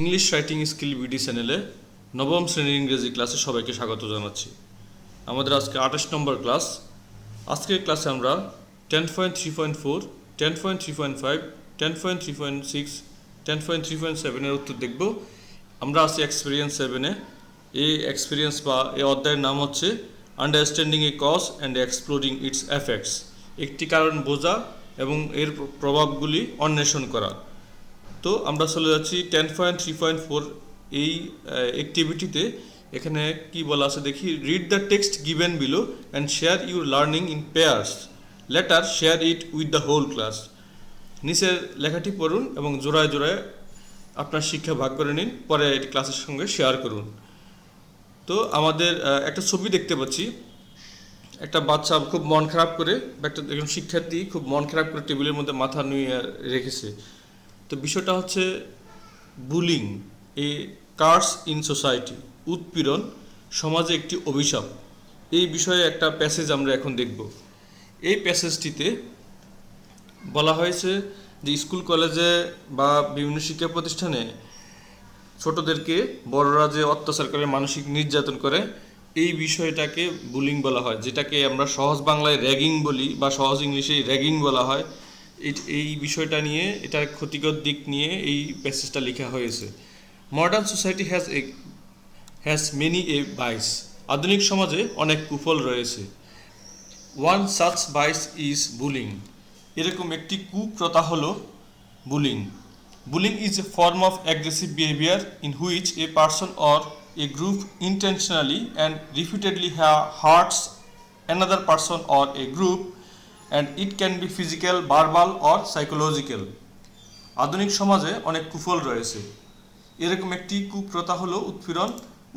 English writing skill BD চ্যানেলে নবম শ্রেণির ইংরেজি ক্লাসে সবাইকে স্বাগত জানাচ্ছি। আমাদের আজকে আঠাশ নম্বর ক্লাস। আজকের ক্লাসে আমরা ten point three point four ten point three point five ten point three point six ten point three point সেভেনের উত্তর দেখব। আমরা আছি এক্সপিরিয়েন্স সেভেনে এই এক্সপিরিয়েন্স বা এই অধ্যায়ের নাম হচ্ছে understanding a cause and exploring its effects একটি কারণ বোঝা এবং এর প্রভাবগুলি অন্বেষণ করা। তো আমরা চলে যাচ্ছি ten point three point four এই অ্যাক্টিভিটিতে এখানে কি বলা আছে দেখি read the text given below and share your learning in pairs later share it with the whole class নিচের লেখাটি পড়ুন এবং জোড়ায় জোড়ায় আপনার শিক্ষা ভাগ করে নিন, পরে এটি ক্লাসের সঙ্গে শেয়ার করুন। তো আমাদের একটা ছবি দেখতে পাচ্ছি। একটা বাচ্চা খুব মন খারাপ করে একটা একজন শিক্ষার্থী খুব মন খারাপ করে টেবিলের মধ্যে মাথা নুয়ে রেখেছে। তো বিষয়টা হচ্ছে bullying, a curse in society, উৎপীড়ন, সমাজে একটি অভিশাপ। এই বিষয়ে একটা প্যাসেজ আমরা এখন দেখব। এই প্যাসেজটিতে বলা হয়েছে যে স্কুল কলেজে বা বিভিন্ন শিক্ষা প্রতিষ্ঠানে ছোটদেরকে, বড়রা যে অত্যাচার করে, মানসিক নির্যাতন করে, এই বিষয়টাকে বুলিং বলা হয়, যেটাকে আমরা সহজ বাংলায় র্যাগিং বলি বা সহজ ইংলিশে র্যাগিং বলা হয়। এই- বিষয়টা নিয়ে, এটার ক্ষতিকর দিক নিয়ে এই প্যাসেজটা লেখা হয়েছে। Modern society has a has many a vice আধুনিক সমাজে অনেক কুফল রয়েছে। One such vice is bullying এরকম একটি কুপ্রথা হলো bullying bullying is a form of aggressive behaviour in which a person or a group intentionally and repeatedly hurts another person or a group and it can be physical verbal or psychological আধুনিক সমাজে অনেক কুফল রয়েছে। এরকম একটি কুপ্রথা হলো উৎপীড়ন।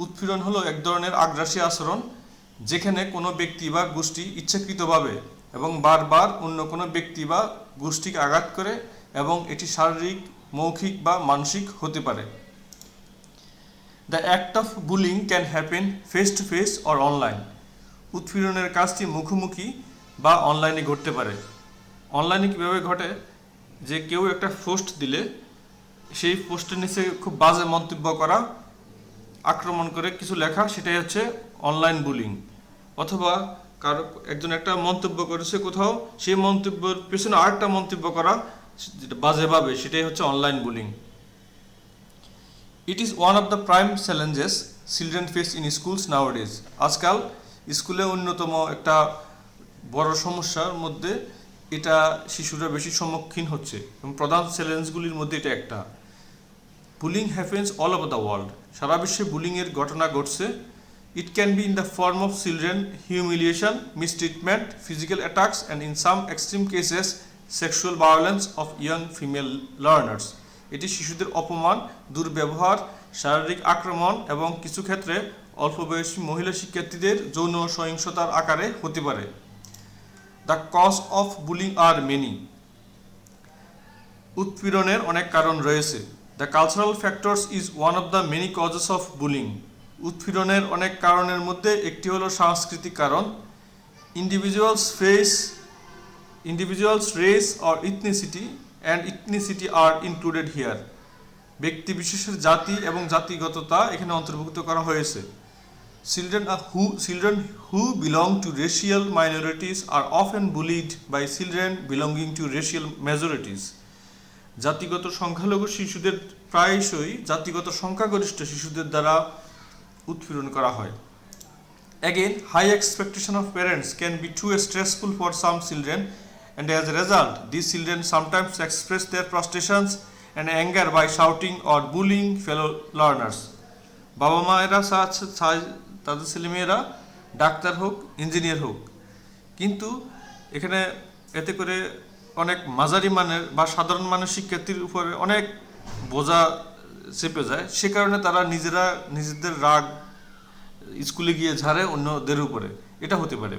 উৎপীড়ন হলো এক ধরনের আগ্রাসী আচরণ, যেখানে কোনো ব্যক্তি বা গোষ্ঠী ইচ্ছাকৃতভাবে এবং বারবার অন্য কোনো ব্যক্তি বা গোষ্ঠীকে আঘাত করে এবং এটি শারীরিক, মৌখিক বা মানসিক হতে পারে। The act of bullying can happen face to face or online উৎপীড়নের কাজটি মুখোমুখি বা অনলাইনে ঘটতে পারে। অনলাইনে কীভাবে ঘটে? যে কেউ একটা পোস্ট দিলে, সেই পোস্টের নিচে খুব বাজে মন্তব্য করা, আক্রমণ করে কিছু লেখা, সেটাই হচ্ছে অনলাইন বুলিং অথবা কারও একজন একটা মন্তব্য করেছে কোথাও, সেই মন্তব্যের পেছনে আরেকটা মন্তব্য করা, যেটা বাজেভাবে সেটাই হচ্ছে online bullying it is one of the prime challenges children face in schools nowadays আজকাল স্কুলে অন্যতম একটা বড় সমস্যার মধ্যে এটা শিশুরা বেশি সম্মুখীন হচ্ছে এবং প্রধান চ্যালেঞ্জগুলির মধ্যে এটা একটা। Bullying happens all over the world সারা বিশ্বে বুলিংয়ের ঘটনা ঘটছে। It can be in the form of children humiliation mistreatment physical attacks and in some extreme cases sexual violence of young female learners এটি শিশুদের অপমান, দুর্ব্যবহার, শারীরিক আক্রমণ এবং কিছু ক্ষেত্রে অল্প বয়সী মহিলা শিক্ষার্থীদের যৌন সহিংসতার আকারে হতে পারে। The cause of bullying are many উৎপীড়নের অনেক কারণ রয়েছে। The cultural factors is one of the many causes of bullying উৎপীড়নের অনেক কারণের মধ্যে একটি হলো সাংস্কৃতিক কারণ। Individuals face individuals race or ethnicity and ethnicity are included here ব্যক্তি বিশেষের জাতি এবং জাতিগততা এখানে অন্তর্ভুক্ত করা হয়েছে। Children who children who belong to racial minorities are often bullied by children belonging to racial majorities. জাতিগত সংখ্যালঘু শিশুদের প্রায়শই জাতিগত সংখ্যাগরিষ্ঠ শিশুদের দ্বারা উৎপীড়ন করা হয় Again, high expectation of parents can be too stressful for some children, and as a result, these children sometimes express their frustrations and anger by shouting or bullying fellow learners. বাবা মায়েরা তাদের ছেলেমেয়েরা ডাক্তার হোক, engineer হোক। কিন্তু এখানে এতে করে অনেক মাঝারি মানের বা সাধারণ মানের শিক্ষার্থীর উপরে অনেক বোঝা চেপে যায়। সে কারণে তারা নিজেরা নিজেদের রাগ স্কুলে গিয়ে ঝাড়ে অন্যদের উপরে। এটা হতে পারে।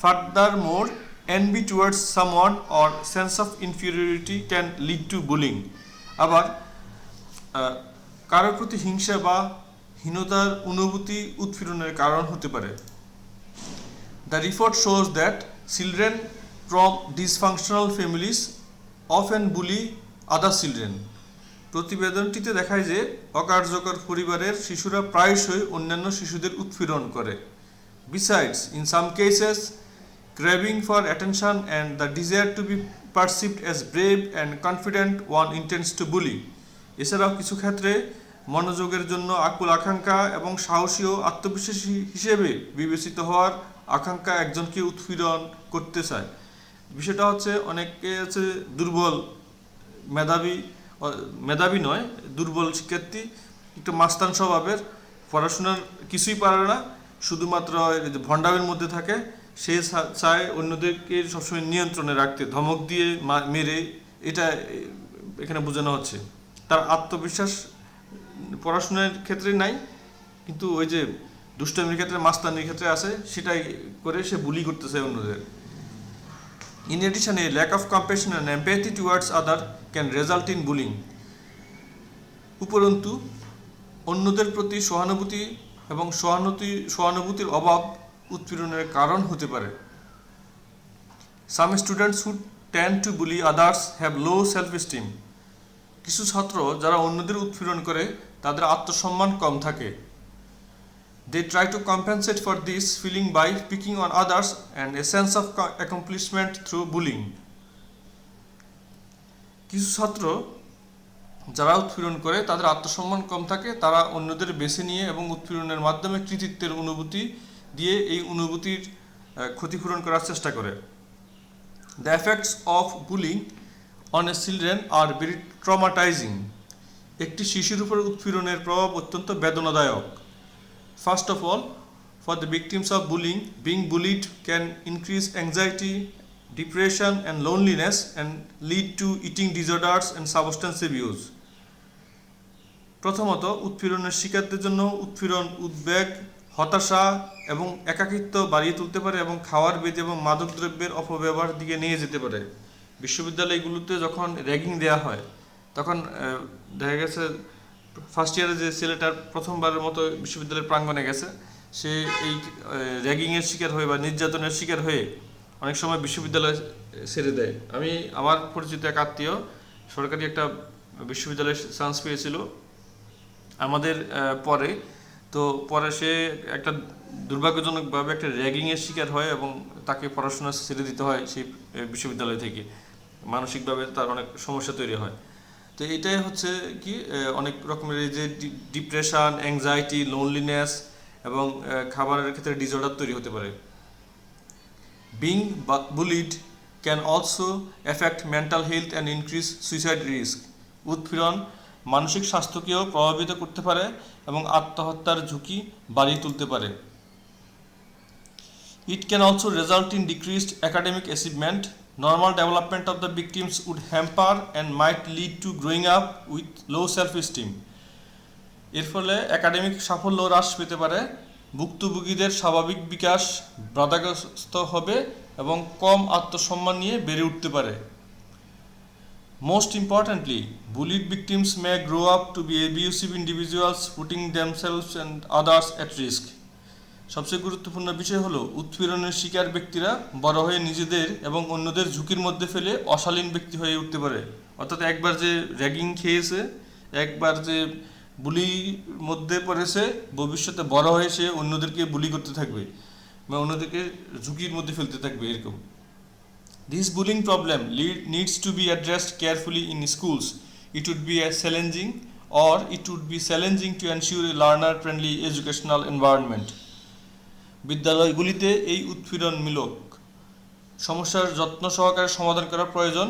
Furthermore envy towards someone or sense of inferiority can lead to bullying. আবার কারোর প্রতি হিংসা বা হীনতার অনুভূতি উৎপীড়নের কারণ হতে পারে। The report shows that children from dysfunctional families of and bully other children প্রতিবেদনটিতে দেখায় যে অকার্যকর পরিবারের শিশুরা প্রায়শই অন্যান্য শিশুদের উৎপীড়ন করে। Besides in some cases craving for attention and the desire to be perceived as brave and confident one intends to bully এছাড়াও কিছু ক্ষেত্রে মনোযোগের জন্য আকুল আকাঙ্ক্ষা এবং সাহসী ও আত্মবিশ্বাসী হিসেবে বিবেচিত হওয়ার আকাঙ্ক্ষা একজনকে উৎপীড়ন করতে চায়। বিষয়টা হচ্ছে, অনেকে হচ্ছে দুর্বল মেধাবী মেধাবী নয়, দুর্বল শিক্ষার্থী, একটু মাস্তান স্বভাবের, পড়াশোনার কিছুই পারে না, শুধুমাত্র ভণ্ডামের মধ্যে থাকে, সে চায় অন্যদেরকে সবসময় নিয়ন্ত্রণে রাখতে, ধমক দিয়ে মেরে, এটা এখানে বোঝানো হচ্ছে। তার আত্মবিশ্বাস পড়াশোনার ক্ষেত্রে নাই কিন্তু ওই যে দুষ্টমির ক্ষেত্রে মাস্তানির ক্ষেত্রে আছে সেটাই করে সে বুলি করতেছে অন্যদের। In addition, a lack of compassion and empathy towards other can result in bullying. উপরন্তু অন্যদের প্রতি সহানুভূতি এবং সহানুভূতি সহানুভূতির অভাব উৎপীড়নের কারণ হতে পারে। Some students who tend to bully others have low self esteem কিছু ছাত্র যারা অন্যদের উৎপীড়ন করে, তাদের আত্মসম্মান কম থাকে। Try to compensate for this feeling by picking on others and a sense of co- accomplishment through bullying. কিছু ছাত্র যারা উৎপীড়ন করে, তাদের আত্মসম্মান কম থাকে। তারা অন্যদের বেছে নিয়ে এবং উৎপীড়নের মাধ্যমে কৃতিত্বের অনুভূতি দিয়ে এই অনুভূতির ক্ষতিপূরণ করার চেষ্টা করে। The effects of bullying on a children are very traumatising একটি শিশুর উপর উৎপীড়নের প্রভাব অত্যন্ত বেদনাদায়ক। First of all for the victims of bullying, being bullied can increase anxiety, depression, and loneliness and lead to eating disorders and substance abuse. প্রথমত উৎপীড়নের শিকারদের জন্য উৎপীড়ন উদ্বেগ হতাশা এবং একাকিত্ব বাড়িয়ে তুলতে পারে এবং খাওয়ার বেদি এবং মাদকদ্রব্যের অপব্যবহার দিকে নিয়ে যেতে পারে। বিশ্ববিদ্যালয়গুলোতে যখন র্যাগিং দেওয়া হয়, তখন দেখা গেছে ফার্স্ট ইয়ারে যে ছেলেটার প্রথমবারের মতো বিশ্ববিদ্যালয়ের প্রাঙ্গণে গেছে, সে এই র্যাগিংয়ের শিকার হয়ে বা নির্যাতনের শিকার হয়ে অনেক সময় বিশ্ববিদ্যালয় ছেড়ে দেয়। আমি, আমার পরিচিত এক আত্মীয় সরকারি একটা বিশ্ববিদ্যালয়ে চান্স পেয়েছিল আমাদের পরে। তো পরে সে একটা দুর্ভাগ্যজনকভাবে একটা র্যাগিংয়ের শিকার হয় এবং তাকে পড়াশোনা ছেড়ে দিতে হয় সেই বিশ্ববিদ্যালয় থেকে। মানসিকভাবে তার অনেক সমস্যা তৈরি হয়। তো এটাই হচ্ছে কি অনেক রকমের এই যে ডিপ্রেশন অ্যাংজাইটি লোনলিনেস এবং খাবারের ক্ষেত্রে ডিসঅর্ডার তৈরি হতে পারে। Being bullied can also affect mental health and increase suicide risk উৎপীড়ন মানসিক স্বাস্থ্যকেও প্রভাবিত করতে পারে এবং আত্মহত্যার ঝুঁকি বাড়িয়ে তুলতে পারে। It can also result in decreased academic achievement. Normal development of the victims would hamper and might lead to growing up with low self esteem এর ফলে একাডেমিক সাফল্য হ্রাস পেতে পারে, ভুক্তভোগীদের স্বাভাবিক বিকাশ বাধাগ্রস্ত হবে এবং কম আত্মসম্মান নিয়ে বেড়ে উঠতে পারে। Most importantly bullied victims may grow up to be abusive individuals putting themselves and others at risk সবচেয়ে গুরুত্বপূর্ণ বিষয় হলো, উৎপীড়নের শিকার ব্যক্তিরা বড় হয়ে নিজেদের এবং অন্যদের ঝুঁকির মধ্যে ফেলে অশালীন ব্যক্তি হয়ে উঠতে পারে। অর্থাৎ একবার যে র্যাগিং খেয়েছে, একবার যে বুলির মধ্যে পড়েছে, ভবিষ্যতে বড় হয়ে সে অন্যদেরকে বুলি করতে থাকবে বা অন্যদেরকে ঝুঁকির মধ্যে ফেলতে থাকবে এরকম। This bullying problem lead needs to be addressed carefully in schools it would be challenging or it would be challenging to ensure a learner friendly educational environment বিদ্যালয়গুলিতে এই উৎপীড়নমূলক সমস্যার যত্ন সহকারে সমাধান করা প্রয়োজন।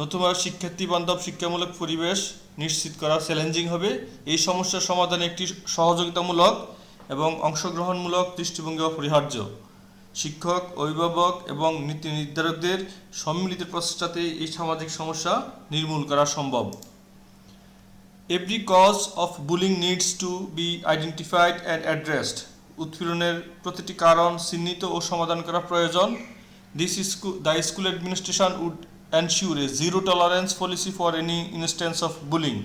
নতুবা শিক্ষার্থী, বান্ধব, শিক্ষামূলক পরিবেশ নিশ্চিত করা চ্যালেঞ্জিং হবে। এই সমস্যার সমাধানে একটি সহযোগিতামূলক এবং অংশগ্রহণমূলক দৃষ্টিভঙ্গি অপরিহার্য। শিক্ষক, অভিভাবক এবং নীতি নির্ধারকদের সম্মিলিত প্রচেষ্টাতে এই সামাজিক সমস্যা নির্মূল করা সম্ভব। Every cause of bullying needs to be identified and addressed উৎপীড়নের প্রতিটি কারণ চিহ্নিত ও সমাধান করা প্রয়োজন। This school the school administration would ensure a zero tolerance policy for any instance of bullying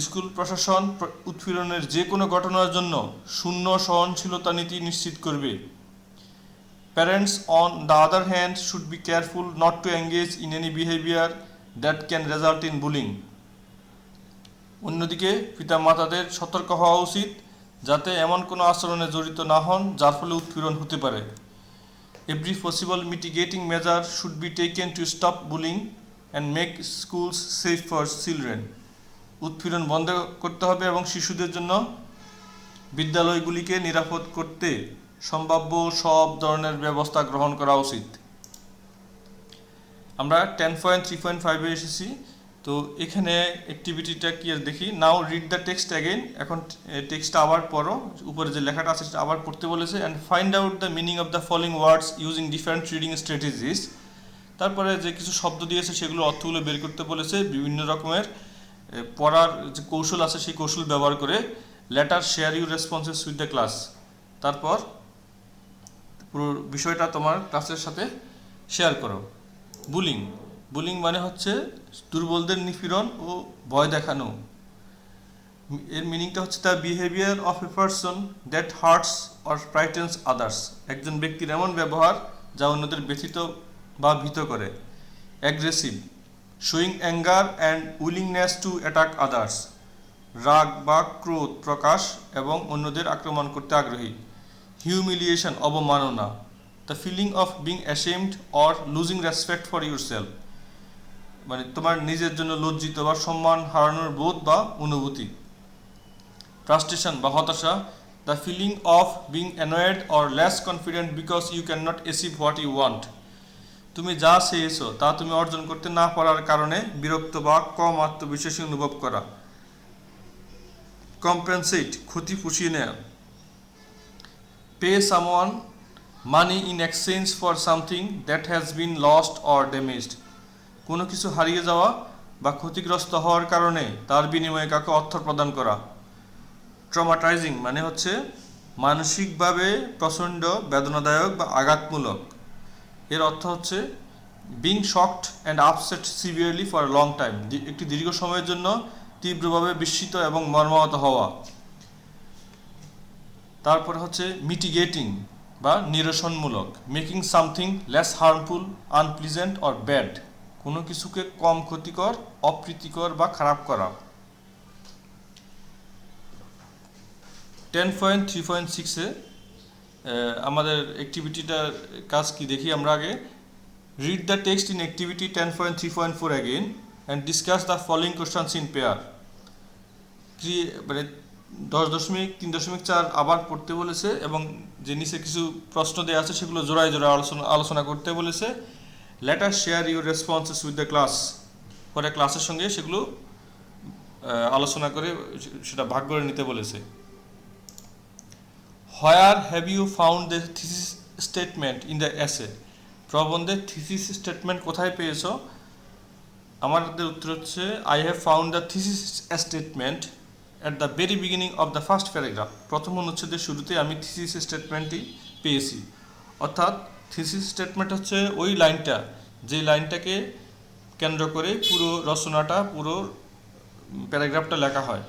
school প্রশাসন প্র- উৎপীড়নের যে কোনো ঘটনার জন্য শূন্য সহনশীলতা নীতি নিশ্চিত করবে। Parents on the other hand should be careful not to engage in any behaviour that can result in bullying. অন্যদিকে পিতামাতাদের সতর্ক হওয়া উচিত। যাতে এমন কোনো আচরণে জড়িত না হন, যার ফলে উৎপীড়ন হতে পারে। Every possible mitigating measure should be taken to stop bullying and make schools safe for children উৎপীড়ন বন্ধ করতে হবে এবং শিশুদের জন্য বিদ্যালয়গুলিকে নিরাপদ করতে সম্ভাব্য সব ধরনের ব্যবস্থা গ্রহণ করা উচিত। আমরা টেন পয়েন্ট থ্রি পয়েন্ট ফাইভে এসেছি। তো এখানে অ্যাক্টিভিটিটা কি দেখি। Now read the text again এখন টেক্সটটা আবার পড়ো। উপরে যে লেখাটা আছে, সেটা আবার পড়তে বলেছে। And find out the meaning of the following words using different reading strategies তারপরে যে কিছু শব্দ দিয়েছে, সেগুলো অর্থগুলো বের করতে বলেছে। বিভিন্ন রকমের পড়ার যে কৌশল আছে, সেই কৌশল ব্যবহার করে later share you responses with the class তারপর পুরো বিষয়টা তোমার ক্লাসের সাথে শেয়ার করো। বুলিং বুলিং মানে হচ্ছে দুর্বলদের নিপীড়ন ও ভয় দেখানো। এর মিনিংটা হচ্ছে the behaviour of a person that hurts or frightens others একজন ব্যক্তির এমন ব্যবহার যা অন্যদের ব্যথিত বা ভীত করে। Aggressive showing anger and willingness to attack others রাগ বা ক্রোধ প্রকাশ এবং অন্যদের আক্রমণ করতে আগ্রহী। হিউমিলিয়েশন অবমাননা। The feeling of being ashamed or losing respect for yourself মানে তোমার নিজের জন্য লজ্জিত বা সম্মান হারানোর বোধ বা অনুভূতি। ফ্রাস্ট্রেশন বা হতাশা the feeling of being annoyed or less confident because you can not achieve what you want তুমি যা চেয়েছো, তা তুমি অর্জন করতে না পারার কারণে বিরক্ত বা কম আত্মবিশ্বাসী অনুভব করা। কম্পেনসেট ক্ষতি পুষিয়ে নেওয়া pay someone money in exchange for something that has been lost or damaged কোনো কিছু হারিয়ে যাওয়া বা ক্ষতিগ্রস্ত হওয়ার কারণে তার বিনিময়ে কাউকে অর্থ প্রদান করা। ট্রমাটাইজিং মানে হচ্ছে মানসিকভাবে প্রচণ্ড, বেদনাদায়ক বা আঘাতমূলক। এর অর্থ হচ্ছে being shocked and upset severely for long time একটি দীর্ঘ সময়ের জন্য তীব্রভাবে বিস্মিত এবং মর্মাহত হওয়া। তারপর হচ্ছে মিটিগেটিং বা নিরসনমূলক making something less harmful unpleasant or bad কোনো কিছুকে কম ক্ষতিকর, অপ্রীতিকর বা খারাপ করা। টেন পয়েন্ট থ্রি পয়েন্ট সিক্সে আমাদের অ্যাক্টিভিটিটার কাজ কি দেখি আমরা আগে? Read the text in activity ten point three point four again and discuss the following questions in pair মানে দশ দশমিক, তিন দশমিক চার আবার পড়তে বলেছে এবং যে নিচে কিছু প্রশ্ন দেওয়া আছে সেগুলো জোড়ায় জোড়ায় আলোচনা আলোচনা করতে বলেছে। Later share your responses with the class পরে ক্লাসের সঙ্গে সেগুলো আলোচনা করে সেটা ভাগ করে নিতে বলেছে। Where have you found the thesis statement in the essay প্রবন্ধে থিসিস স্টেটমেন্ট কোথায় পেয়েছ? আমাদের উত্তর হচ্ছে I have found the thesis statement at the very beginning of the first paragraph প্রথম অনুচ্ছেদের শুরুতে আমি থিসিস স্টেটমেন্টটি পেয়েছি। অর্থাৎ থিসিস স্টেটমেন্ট হচ্ছে ওই লাইনটা, যে লাইনটাকে কেন্দ্র করে পুরো রচনাটা, পুরো প্যারাগ্রাফটা লেখা হয়।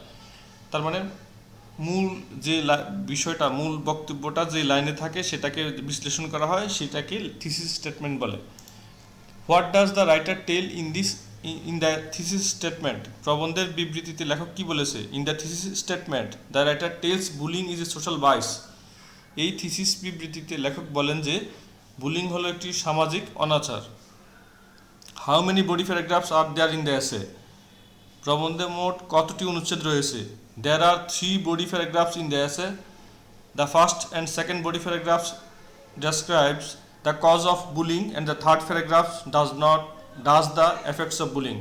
তার মানে মূল যে বিষয়টা, মূল বক্তব্যটা যে লাইনে থাকে, সেটাকে বিশ্লেষণ করা হয়, সেটাকে থিসিস স্টেটমেন্ট বলে। What does the writer tell in this in the thesis statement? প্রবন্ধের বিবৃতিতে লেখক কি বলেছে? In the thesis statement, the writer tells bullying is a social vice এই থিসিস বিবৃতিতে লেখক বলেন যে বুলিং হলো একটি সামাজিক অনাচার। How many body paragraphs are there in the essay প্রবন্ধে মোট কতটি অনুচ্ছেদ রয়েছে? There are three body paragraphs in the essay the first and second body paragraphs describes the cause of bullying and the third paragraph does not, does the effects of bullying.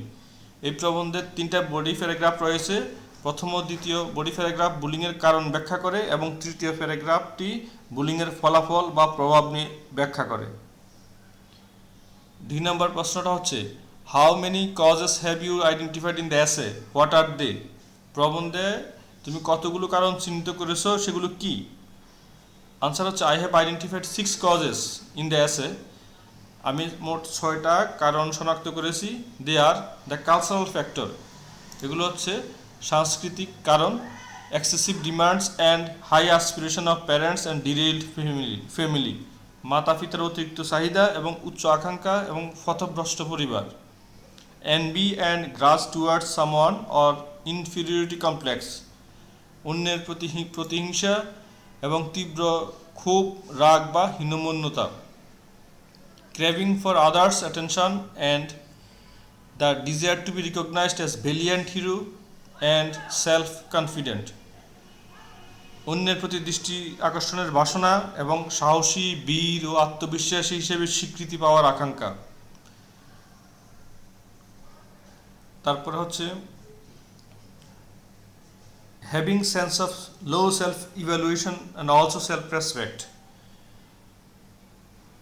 এই প্রবন্ধের তিনটা body paragraph রয়েছে। প্রথম ও দ্বিতীয় body paragraph বুলিংয়ের কারণ ব্যাখ্যা করে এবং তৃতীয় প্যারাগ্রাফটি বুলিংয়ের ফলাফল বা প্রভাব নিয়ে ব্যাখ্যা করে। দুই নম্বর প্রশ্নটা হচ্ছে how many causes have you identified in the essay what are they প্রবন্ধে তুমি কতগুলো কারণ চিহ্নিত করেছ, সেগুলো কি? আনসার হচ্ছে I have identified six causes in the essay আমি মোট ছয়টা কারণ শনাক্ত করেছি। They are the cultural factor এগুলো হচ্ছে সাংস্কৃতিক কারণ excessive demands and high aspiration of parents and derailed family family মাতা পিতার অতিরিক্ত চাহিদা এবং উচ্চ আকাঙ্ক্ষা এবং পথভ্রষ্ট পরিবার। Envy and grudge towards someone or inferiority complex অন্যের প্রতি প্রতিহিংসা এবং তীব্র ক্ষোভ, রাগ বা হীনমন্যতা। Craving for others attention and the desire to be recognised as valiant hero and self confident অন্যের প্রতি দৃষ্টি আকর্ষণের বাসনা এবং সাহসী, বীর ও আত্মবিশ্বাসী হিসেবে স্বীকৃতি পাওয়ার আকাঙ্ক্ষা। তারপরে হচ্ছে having sense of low self evaluation and also self respect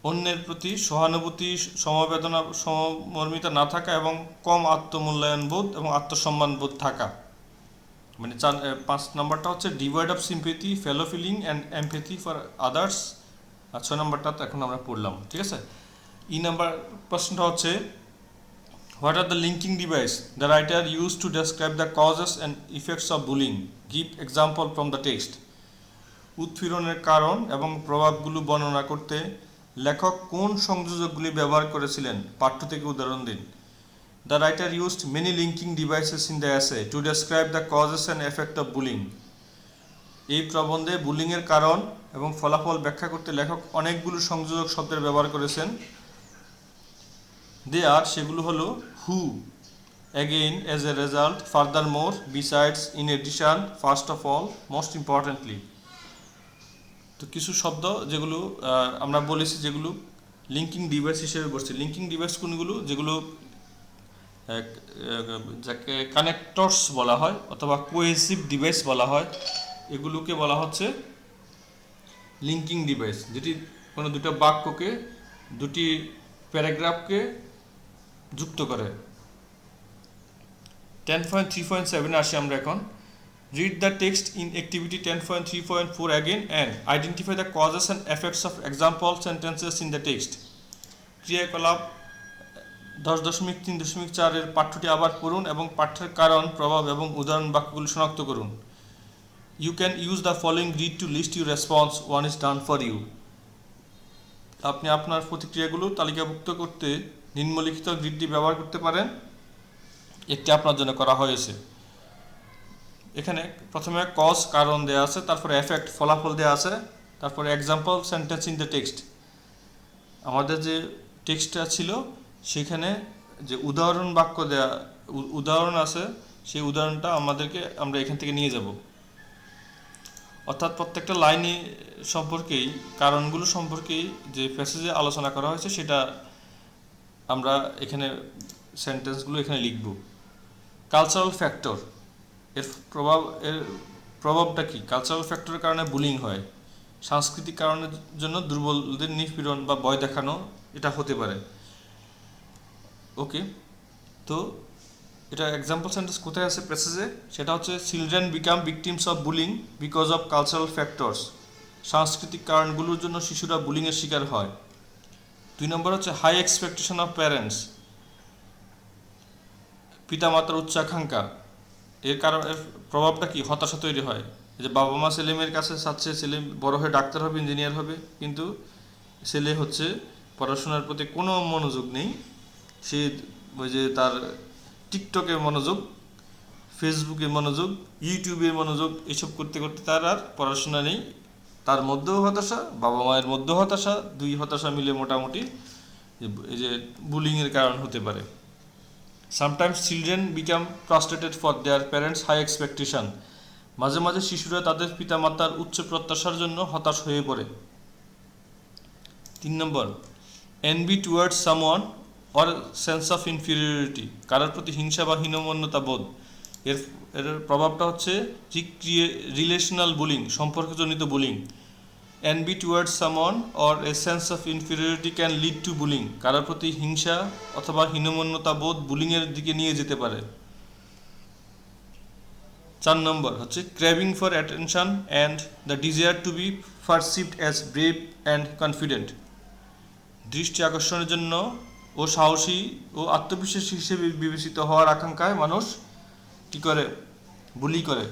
অন্যের প্রতি সহানুভূতি, সমবেদনা, সমমর্মিতা না থাকা এবং কম আত্মমূল্যায়ন বোধ এবং আত্মসম্মান বোধ থাকা। মানে চার পাঁচ নম্বরটা হচ্ছে devoid of sympathy fellow feeling and empathy for others আর ছয় নম্বরটা তো এখন আমরা পড়লাম, ঠিক আছে? ই নাম্বার প্রশ্নটা হচ্ছে what are the linking device the writer use to describe the causes and effects of bullying give example from the text উৎপীড়নের কারণ এবং প্রভাবগুলো বর্ণনা করতে লেখক কোন সংযোজকগুলি ব্যবহার করেছিলেন? পাঠ্য থেকে উদাহরণ দিন। The writer used many linking devices in the essay to describe the causes and effect of bullying এই প্রবন্ধে বুলিংয়ের কারণ এবং ফলাফল ব্যাখ্যা করতে লেখক অনেকগুলো সংযোজক শব্দের ব্যবহার করেছেন। দে আর সেগুলো হলো who again as a result further more besides in addition first of all most importantly তো কিছু শব্দ যেগুলো আমরা বলেছি যেগুলো লিঙ্কিং ডিভাইস হিসেবে বলছি। লিঙ্কিং ডিভাইস কোনগুলো? যেগুলো যাকে কানেক্টরস বলা হয় অথবা কোয়েসিভ ডিভাইস বলা হয়, এগুলোকে বলা হচ্ছে লিঙ্কিং ডিভাইস যেটি কোনো দুটো বাক্যকে, দুটি প্যারাগ্রাফকে যুক্ত করে। টেন পয়েন্ট থ্রি পয়েন্ট সেভেনে আসি আমরা এখন। Read the text in activity ten point three point four again and identify the causes and effects of example sentences in the text ক্রিয়াকলাপ দশ দশমিক তিন দশমিক চারের পাঠ্যটি আবার পড়ুন এবং পাঠ্যের কারণ, প্রভাব এবং উদাহরণ বাক্যগুলি শনাক্ত করুন। You can use the following read to list your response one is done for you আপনি আপনার প্রতিক্রিয়াগুলো তালিকাভুক্ত করতে নিম্নলিখিত গ্রিডটি ব্যবহার করতে পারেন। একটি আপনার জন্য করা হয়েছে। এখানে প্রথমে কজ কারণ দেওয়া আছে, তারপরে এফেক্ট ফলাফল দেওয়া আছে, তারপরে example sentence in the text আমাদের যে টেক্সটটা ছিল সেখানে যে উদাহরণ বাক্য দেয়া উদাহরণ আছে, সেই উদাহরণটা আমাদেরকে আমরা এখান থেকে নিয়ে যাব। অর্থাৎ প্রত্যেকটা লাইনে সম্পর্কেই, কারণগুলো সম্পর্কেই যে প্যাসেজে আলোচনা করা হয়েছে, সেটা আমরা এখানে সেন্টেন্সগুলো এখানে লিখব। কালচারাল ফ্যাক্টর এর প্রভাব, এর প্রভাবটা কি? কালচারাল ফ্যাক্টরের কারণে বুলিং হয়। সাংস্কৃতিক কারণের জন্য দুর্বলদের নিপীড়ন বা ভয় দেখানো এটা হতে পারে। ওকে তো এটা এক্সাম্পল সেন্টেন্স কোথায় আছে প্যাসেজে সেটা হচ্ছে children become victims of bullying because of cultural factors সাংস্কৃতিক কারণগুলোর জন্য শিশুরা বুলিংয়ের শিকার হয়। দুই নম্বর হচ্ছে হাই এক্সপেকটেশন অফ প্যারেন্টস পিতামাতার উচ্চাকাঙ্ক্ষা এর কারণ, এর প্রভাবটা কি? হতাশা তৈরি হয়। যে বাবা মা ছেলে মেয়ের কাছে চাচ্ছে, ছেলে বড় হয়ে ডাক্তার হবে, ইঞ্জিনিয়ার হবে, কিন্তু ছেলে হচ্ছে পড়াশোনার প্রতি কোনো মনোযোগ নেই। সে ওই যে তার টিকটকে মনোযোগ ফেসবুকে মনোযোগ ইউটিউবে মনোযোগ, এসব করতে করতে তার আর পড়াশোনা নেই। তার মধ্যেও হতাশা, বাবা মায়ের মধ্যেও হতাশা, দুই হতাশা মিলে মোটামুটি এই যে বুলিংয়ের কারণ হতে পারে। Sometimes children become frustrated for their parents high expectation মাঝে মাঝে শিশুরা তাদের পিতামাতার উচ্চ প্রত্যাশার জন্য হতাশ হয়ে পড়ে। তিন নম্বর envy towards someone or sense of inferiority কারোর প্রতি হিংসা বা হীনমন্যতা বোধ। এর এর প্রভাবটা হচ্ছে relational bullying সম্পর্কজনিত bullying envy towards someone or a sense of inferiority can lead to bullying কারোর প্রতি হিংসা অথবা হীনমন্যতা বোধ বুলিংয়ের দিকে নিয়ে যেতে পারে। চার নম্বর হচ্ছে craving for attention and the desire to be perceived as brave and confident দৃষ্টি আকর্ষণের জন্য ও সাহসী ও আত্মবিশ্বাসী হিসেবে বিবেচিত হওয়ার আকাঙ্ক্ষায় মানুষ কী করে? বুলি করে।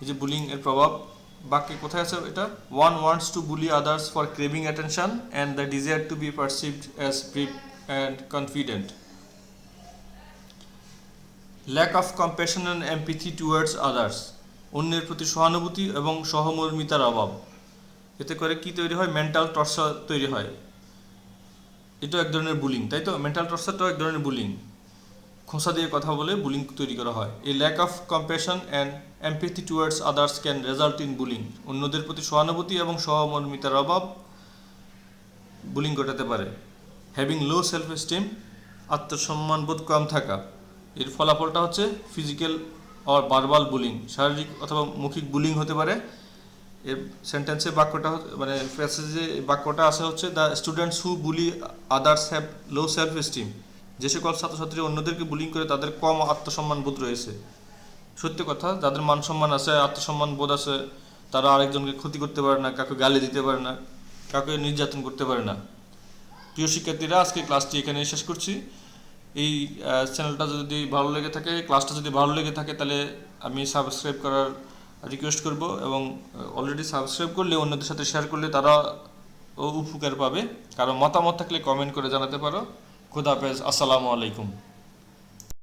এই যে বুলিং এর প্রভাব। বাক্যে কোথায় আছে এটা? One wants to bully others for craving attention and the desire to be perceived as brave and confident lack of compassion and empathy towards others অন্যের প্রতি সহানুভূতি এবং সহমর্মিতার অভাব। এতে করে কি তৈরি হয়? মেন্টাল টর্চার তৈরি হয়। এটাও এক ধরনের বুলিং তাই তো? মেন্টাল টর্চারটাও এক ধরনের বুলিং খোঁসা দিয়ে কথা বলে বুলিং তৈরি করা হয়। এই lack of compassion and empathy towards others can result in bullying অন্যদের প্রতি সহানুভূতি এবং সহমর্মিতার অভাব বুলিং ঘটাতে পারে। হ্যাভিং লো সেলফ এস্টিম আত্মসম্মান বোধ কম থাকা। এর ফলাফলটা হচ্ছে ফিজিক্যাল অর বারবাল বুলিং শারীরিক অথবা মৌখিক বুলিং হতে পারে। এর সেন্টেন্সে বাক্যটা মানে প্যাসেজে বাক্যটা আছে হচ্ছে the students who bully others have low self esteem যে সকল ছাত্রছাত্রী অন্যদেরকে বুলিং করে, তাদের কম আত্মসম্মান বোধ রয়েছে। সত্যি কথা, যাদের মান সম্মান আছে, আত্মসম্মান বোধ আছে, তারা আরেকজনকে ক্ষতি করতে পারে না, কাউকে গালি দিতে পারে না, কাউকে নির্যাতন করতে পারে না। প্রিয় শিক্ষার্থীরা, আজকে ক্লাসটি এখানে শেষ করছি। এই চ্যানেলটা যদি ভালো লেগে থাকে ক্লাসটা যদি ভালো লেগে থাকে, তাহলে আমি সাবস্ক্রাইব করার রিকোয়েস্ট করব এবং অলরেডি সাবস্ক্রাইব করলে, অন্যদের সাথে শেয়ার করলে তারা ও উপকার পাবে। কারও মতামত থাকলে কমেন্ট করে জানাতে পারো। খুদা হাফেজ, আসসালামু আলাইকুম।